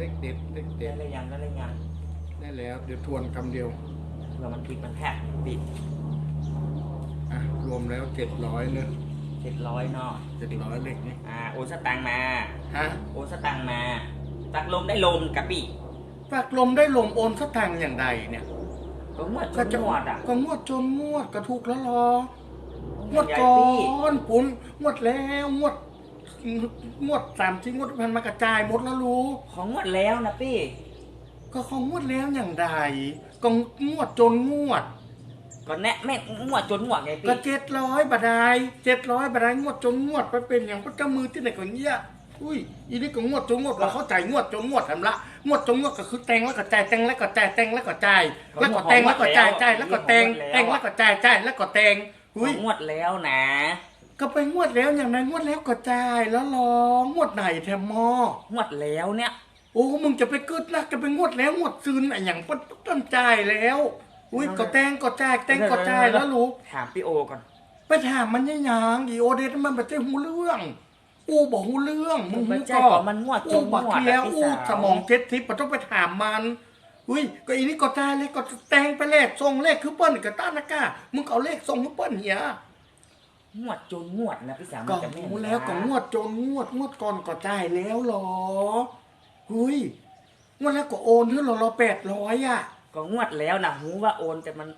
เลขเด็ดเลขได้เด็ดเลยยังได้เลยยังได้แล้ว เดี๋ยวทวนคำเดียวเผื่อมันพลิกมันแทกปิดอะรวมแล้วเจ็ดร้อยเนอะเจ็ดร้อยเนาะเจ็ดร้อยเลขนี้อ่าโอนสตังค์มา ฮะโอนสตังค์มา ตักลมได้ลมกะปิฝากลมได้ลมโอนสตางค์อย่างใดเนี่ย ก็งวดจก็นจะงวดอะก็งวดจนงวดก็ถูกแล้วรองวดใหญ่ก่อพี่นปุนงวดแล้วงวด งวดสามที่งวดพันมากระจายหมดแล้วรู้ ของงวดแล้วนะพี่ ก็ของงวดแล้วอย่างใดก็งวดจนงวด ก็แน่แม่งวดจนงวดไงก็พี่เจ็ดร้อยบาทได้เจ็ดร้อยบาทได้งวดจนงวดไปเป็นอย่างพระเจ้ามือที่ไหนก็เงี้ยอุ้ยอีนี่ก็งวดจนงวดเราเข้าใจงวดจนงวดทำละงวดจนงวดก็คือแตงแล้วก็จ่ายแตงแล้วก็จ่ายแตงแล้วก็จ่ายแล้วก็แตงแล้วก็จ่ายจ่ายแล้วก็แตงแตงแล้วก็จ่ายจ่ายแล้วก็แตงขอุ้อยงงวดแล้วนะ ก็ไปงวดแล้วอย่างนั้นงวดแล้วก็จ่ายแล้วรองวดไหนแทมมองวดแล้วเนี่ย โอ้มึงจะไปกึดนะจะไปงวดแล้วงวดซืนอะไรอย่างปั๊บต้นจ่ายแล้ว อุ้ยก็แตงก็จ่ายแตงก็จ่ายแล้วรู้ถามพี่โอก่อน ไปถามมันยังยังอีโอเดตมันไม่ได้หูเรื่องอูบอกหูเรื่องมึงหูมันใจก็บอกมันงวดจอูนงบักวดเทียอะอูพี่สาวสมองเจ็ดทิพย์มันต้องไปถามมันอุ้ยก็อีนี่ก็จ่ายเลยก็แตงไปเลขส่งเลขคือเปิ้ลกับต้านนะก้ามึงก็เอาเลขส่งคือเปิ้ลเหีย งวดจนงวดนะพี่สาวก็มันจะแม่นหูแล้วก็งวดจนงวดงวดก่อนก็จ่ายแล้วเหรอหุ้ยงวดแล้วก็โอนให้เราเราแปดร้อยอะ ก็งวดแล้วนะหูว่าโอนแต่มัน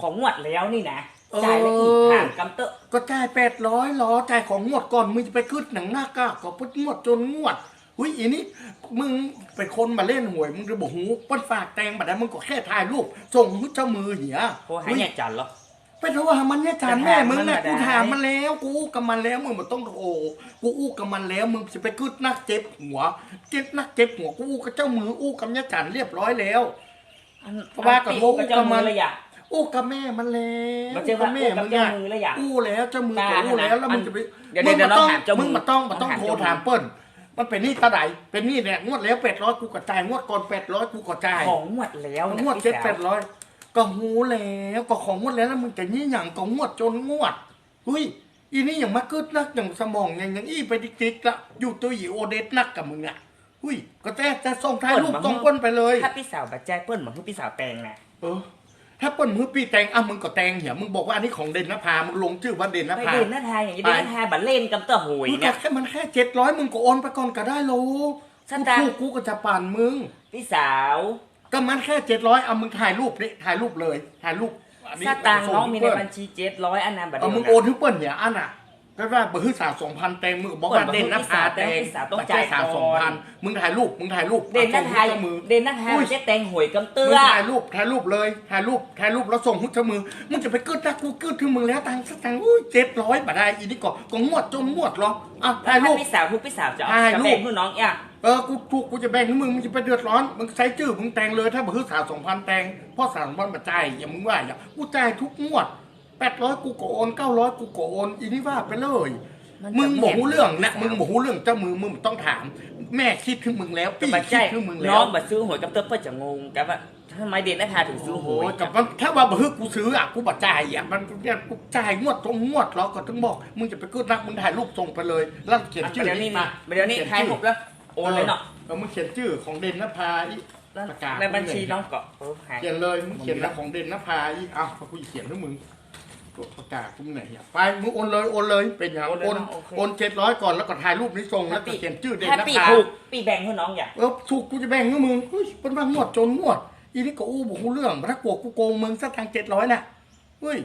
ของงวดแล้วนี่นะเออจ่ายแล้วอีกผ่านกำเตอะก็จ่ายแปดร้อยหรอจ่ายของงวดก่อนมึงจะไปขึ้นหนังหน้าก้าก็พุทงวดจนงวดอุ้ยอีนี่มึงเป็นคนมาเล่นหวยมึงจะบอกหูปั้นฝากแตงบัดนั้นมึงก็แค่ถ่ายรูปส่งให้เจ้ามือเหียโทรหาเนี่ยจันเหรอ ไปโทรหามันเนี่ยจานแม่มึงนะไปกูถามมันมาได้ถามมันแล้ว กูอู้กับมันแล้วมึงมันต้องโทรกูอู้กับมันแล้ว มึงจะไปขึ้นนักเจ็บหัว เจ็บนักเจ็บหัวกูอู้กับเจ้ามืออู้กับเนี่ยจานเรียบร้อยแล้วอันเพราะว่ากับอันโทรกับเจ้ากับมัมือนเลยอะอู้กับแม่มันแล้วมันจะกับว่าแม่อู้กับมึงเจ้าอะมือเลยอะอู้แล้วเจ้ามือตาก็อู้แล้วแล้วอันมึงจะไปเดี๋ยวเดี๋ยวเดี๋ยวมึงเราถามเจ้ามือมึงมาต้องมาต้องเราถามโทรเจ้ามือถามเปิ้ลมันเป็นหนี่ตาไหนเป็นหนี่เนี่ยงวดแล้วแปดร้อยกูกระจายงวดก่อนแปดร้อยกูกระจายของงวดแล้วนะงวดพี่เจ็ดสาวแปดร้อย ก็หูแล้วก็ของงวดแล้วแล้วมึงจะยี่หยังก็งวดจนงวดอุ้ยอีนี่อย่างมากึดนักอย่างสมองอย่างอย่างอี้ไปดิกๆละอยู่ตัวอีโอเดสนักกับมึงอะอุ้ยก็แต่จะส่งท้ายรูปส่งเปิ้ลไปเลย ถ้าพี่สาวบัดใจเปิ้ลเหมือนพี่สาวแตงนะเออถ้าเปิ้ลมือปีแตงอะมึงก็แตงเหียมึงบอกว่าอันนี้ของเด่นนภา มึงลงชื่อว่าเด่นนไปภาเดินหน้าทายอย่างนี้เดินหน้าทายบัดเล่นกำเตอะหวยมึงเนี่ก็ยแค่มันแค่เจ็ดร้อยมึงก็โอนไปก่อนก็ได้โลสตางค์กูกูก็จะปั่นมึง พี่สาว ก็มันแค่เจ็ดร้อยเอามึงถ่ายรูปนี่ถ่ายรูปเลย ถ่ายรูปอันนี้สตางค์น้องมีในส่บัญชีเจ็ดร้อยอันนั้นบัดเอาเดียวมึงนะโอนให้เปิ้ลเนี่ยอันอะก็ว่าเบอร์สาวสองพันเต็มมึงก็บอกว่าเปิ้ลเด่นนภาเปิ้เต็ลมพี่สาวต้องจ่ายสาวก่สอองนพันมึงถ่ายรูปมึงถ่ายรูปเด่นหน้าทายส่งให้เจ้มือ เด่นหน้าทายอุ้ยไม่ใช่แตงหวยกำเตมึงอะถ่ายรูปถ่ายรูปเลยถ่ายรูปถ่ายรูปแล้วส่งให้เจ้ามือมึงจะไปกึดนะกูกึดที่มึงแล้วตังค์สักตังค์อุ้ยเจ็ดร้อยบาทได้อีนี่ก็ก็งวดจนงวดหรออะถ่ายรูปพี่สาวทุกพี่สาวจะเอาถ่ายจะรูปแบ่งให้น้องอะ เออกูถูกกูจะแบ่งให้มึงมึงจะไปเดือดร้อนมึงใช้ชื่อมึงแต่งเลยถ้าบอกคือสาวสองพันแต่งเพ่อสาวสองพันมาจ่ายอย่ามึงว่าอย่ากูจ่ายทุกงวดแปดร้อยกูก็โอนเก้าร้อยกูก็โอนอีนี่ว่าไปเลย มึงบอกหูเรื่องนะมึงบอกหูเรื่องเจ้ามือมึงต้องถาม แม่คิดถึงมึงแล้วปีบัดใจคิดถึงมึงแล้น้อวงบัดซื้อหวยกำเตอะเพื่อจะงงกับว่าทำไมเด่นหน้าทายถึงซื้อโอ้โหหวยกับมันถ้าว่าบอกคือกูซื้ออะกูบัจ่ายอะมันเนี่ยกูจ่ายงวดตรงงวดแล้วก็ต้องบอก มึงจะไปกึดนักมึงถ่ายรูปส่งไปเลยแล้วเขียนอันชื่อเดี๋ยวนี้มานี่เดี๋ยวนี้ขีทายชื่อหกแล้ว โอนเลยเนาะเออมึงเขียนชื่อของเด่นนภาอีประกาศในบัญชีน้องก็เออหายเขียนเลยมึงเขียนแล้วของเด่นนภาอีอ้าวพอกูเขียนให้มึงตัวประกาศกูไหนอะไปมึงโอนเลยโอนเลยเป็นอย่างโอนโอนเจ็ดร้อยก่อนแล้วก็ถ่ายรูปนี้ส่งแล้วก็เขียนชื่อเด่นถ้านปีภาถูกปีแบ่งให้น้องอย่าเออถูกกูจะแบ่งให้มึงเฮ้ยเป็นว่างวดจนงวดอีนี่ก็อู้บอกกูเรื่องถ้ากลัวกูโกงมึงสักทางเจ็ดร้อยน่ะเฮ้ย